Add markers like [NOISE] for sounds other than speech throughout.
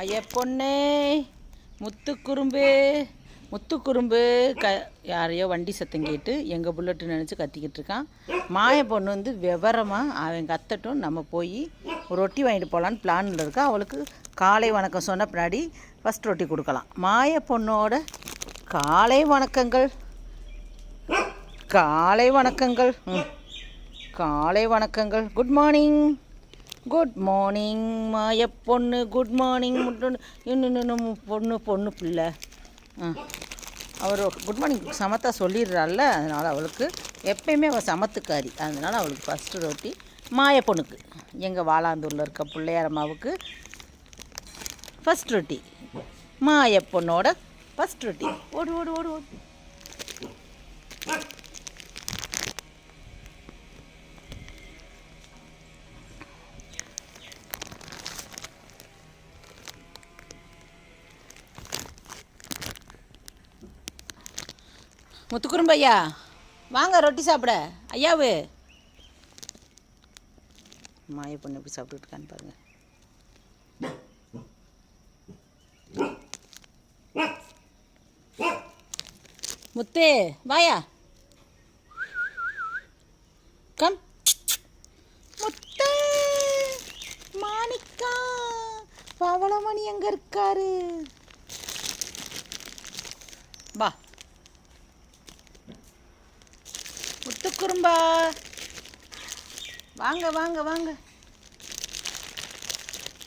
மாய பொண்ணே முத்துக்குறும்பு முத்துக்குறும்பு க யாரையோ வண்டி சத்தம் கேட்டு எங்கள் புல்லட்டு நினச்சி கத்திக்கிட்டு இருக்கான். மாய பொண்ணு வந்து விவரமாக அவன் கத்தட்டும் நம்ம போய் ஒரு ரொட்டி வாங்கிட்டு போகலான்னு பிளானில் இருக்கா. அவளுக்கு காலை வணக்கம் சொன்ன பின்னாடி ஃபஸ்ட் ரொட்டி கொடுக்கலாம். மாய பொண்ணோட காலை வணக்கங்கள். காலை வணக்கங்கள். ம். காலை வணக்கங்கள். குட் மார்னிங் குட் மார்னிங் மாய பொண்ணு. குட் மார்னிங் இன்னும் பொண்ணு பொண்ணு பிள்ளை. அவர் குட் மார்னிங் சமத்தா சொல்லிடுறாள்ல அதனால் அவளுக்கு எப்பயுமே அவள் சமத்துக்காரி. அதனால் அவளுக்கு ஃபஸ்ட்டு ரொட்டி மாய பொண்ணுக்கு. எங்கள் வாலாந்தூரில் இருக்க பிள்ளையாரம்மாவுக்கு ஃபஸ்ட் ரொட்டி மாய பொண்ணோட ஃபஸ்ட் ரொட்டி ஓடு ஓடு ஓடு ஓடு. முத்துக்குறும்பு ஐயா. வாங்க ரொட்டி சாப்பிட. ஐயாவு. மாய பொண்ணு எப்படி சாப்பிட்டுட்டு இருக்கான்னு பாருங்க. முத்து வாயா. கம். முத்து மாணிக்கா பவளமணி எங்க இருக்காரு? வா. முத்துக்குறும்பா வாங்க வாங்க வாங்க.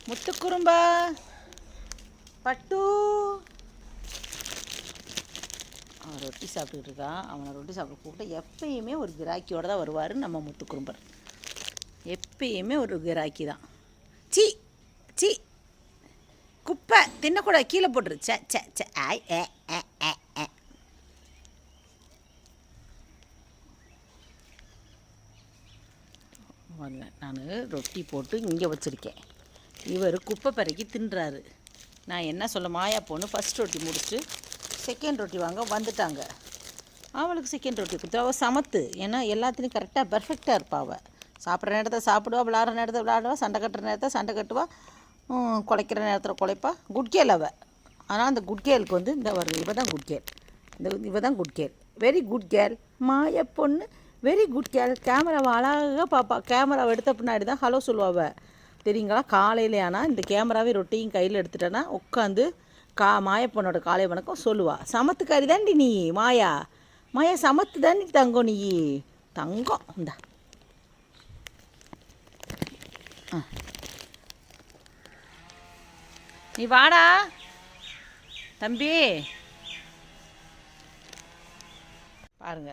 முத்து குறும்பா. பட்டு. அவன் ரொட்டி சாப்பிட்டுக்கிட்டு இருக்கான். அவனை ரொட்டி சாப்பிட கூப்பிட்டு எப்பயுமே ஒரு கிராக்கியோட தான் வருவார் நம்ம முத்து குறும்பர். எப்பயுமே ஒரு கிராக்கி தான். சி சி. குப்பை தின்னக்கூடாது கீழே போட்டுரு. சே சே சே. ஆய் ஏ ஏ ஏ. வரல நான் ரொட்டி போட்டு இங்கே வச்சுருக்கேன். இவர் குப்பை பறக்கி தின்றாரு. நான் என்ன சொல்ல மாயா பொண்ணு ஃபஸ்ட் ரொட்டி முடிச்சுட்டு செகண்ட் ரொட்டி வாங்க வந்துட்டாங்க. அவளுக்கு செகண்ட் ரொட்டி கொடுத்து அவள் சமத்து. ஏன்னா எல்லாத்துலேயும் கரெக்டாக பர்ஃபெக்டாக இருப்பாள் அவள் சாப்பிட்ற நேரத்தை சாப்பிடுவா விளாட்ற நேரத்தை விளாடுவா சண்டை கட்டுற நேரத்தை சண்டை கட்டுவா குலைக்கிற நேரத்தில் குலைப்பா. குட்கேல் அவள் ஆனால் அந்த குட்கேலுக்கு வந்து இந்த வருது இவ தான் குட்கேல் இந்த இவ தான் குட்கேல் வெரி குட் கேர்ள் மாய பொண்ணு வெரி குட் கே கேமராவை அழகாக பார்ப்பா கேமராவை எடுத்த பின்னாடி தான் ஹலோ சொல்லுவாவ. தெரியுங்களா? காலையிலே ஆனால் இந்த கேமராவே ரொட்டியும் கையில் எடுத்துட்டேன்னா உட்காந்து கா மாய பொண்ணோட காலை வணக்கம் சொல்லுவா. சமத்துக்காரி தாண்டி நீ மாயா. மாயா சமத்து தாண்டி தங்கம் நீ. தங்கம். இந்த. நீ வாடா. தம்பி. பாருங்க.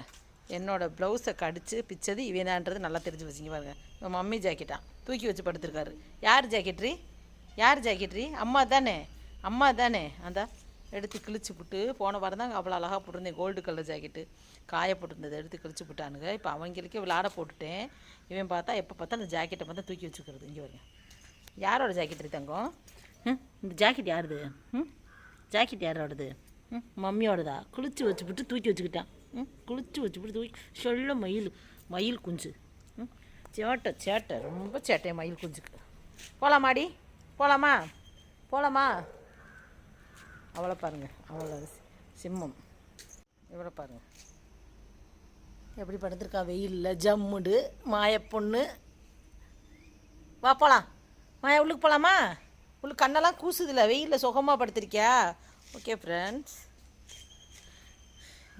என்னோடய ப்ளவுஸை கடிச்சு பிச்சது இவனான்றது நல்லா தெரிஞ்சு வச்சுங்க பாருங்க. இவன் மம்மி ஜாக்கெட்டான் தூக்கி வச்சு படுத்துருக்காரு. யார் ஜாக்கெட்ரி யார் ஜாக்கெட்ரி அம்மா தானே. அம்மா தானே. அந்த எடுத்து கிழிச்சு விட்டு போன வாரம் தான் அவ்வளோ அழகாக போட்டிருந்தேன். கோல்டு கலர் ஜாக்கெட்டு காய போட்டிருந்ததை. எடுத்து கிழிச்சு விட்டானுங்க இப்போ அவங்களுக்கே விளாட போட்டுட்டேன். இவன் பார்த்தா எப்போ பார்த்தா அந்த ஜாக்கெட்டை பார்த்தா தூக்கி வச்சுக்கிறது. இங்கே வருங்க யாரோட ஜாக்கெட் தங்கம்? ம் இந்த ஜாக்கெட் யாருது? ம் ஜாக்கெட் யாரோடது? ம் மம்மியோடதா? குளிச்சு வச்சுப்புட்டு தூக்கி வச்சுக்கிட்டான். ம் குளிச்சு இப்படி தூக்கி சொல்ல மயில் மயில் குஞ்சு ம் சேட்டை சேட்டை ரொம்ப சேட்டை மயில் குஞ்சுக்கு போகலாமாடி போகலாமா போகலாமா அவளை பாருங்க அவளை சிம்மம் இவளை பாருங்கள் எப்படி படுத்துருக்கா வெயிலில் ஜம்முடு மாயப்பொண்ணு வா போகலாம் மாயா உள்ளுக்கு போகலாமா உள்ளுக்கு கண்ணெல்லாம் கூசுதில்ல வெயிலில் சுகமாக படுத்திருக்கியா ஓகே ஃப்ரெண்ட்ஸ்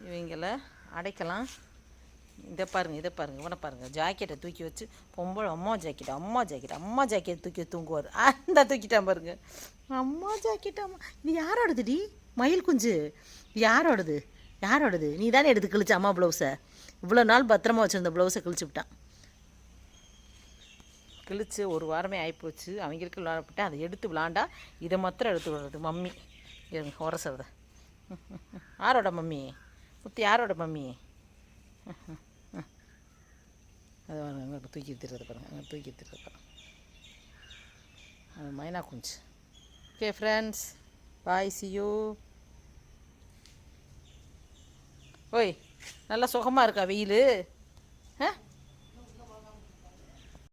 இவங்கள அடைக்கலாம். இதை பாருங்கள் இதை பாருங்க இவனை பாருங்கள் ஜாக்கெட்டை தூக்கி வச்சு பொம்பளை அம்மா ஜாக்கெட் அம்மா ஜாக்கெட் அம்மா ஜாக்கெட் தூக்கி தூங்குவார். அந்த தூக்கிட்டான் பாருங்கள் அம்மா ஜாக்கெட் அம்மா. இது யாரோடதுடி மயில் குஞ்சு. இது யாரோடது யாரோடது நீ தானே எடுத்து கிழிச்ச அம்மா ப்ளவுஸை இவ்வளோ நாள் பத்திரமா வச்சுருந்த ப்ளவுஸை கிழிச்சு விட்டான். கிழிச்சு ஒரு வாரமே ஆகிப்போச்சு அவங்களுக்கு விளாடப்பட்டேன் அதை எடுத்து விளாண்டா இதை மாத்திரம் எடுத்து விடுறது. மம்மி. இருங்க உரசுறத. யாரோட மம்மி? முத்து யாரோட மம்மி. [LAUGHS] அது பாருங்க, அங்க தூக்கி எடுத்துட்டு பாருங்க அங்கே தூக்கி எடுத்துட்டு பாருங்க அது மைனா குஞ்சு. ஓகே ஃப்ரெண்ட்ஸ் பாய் சியூ ஓய் நல்லா சுகமாக இருக்கா வெயில்?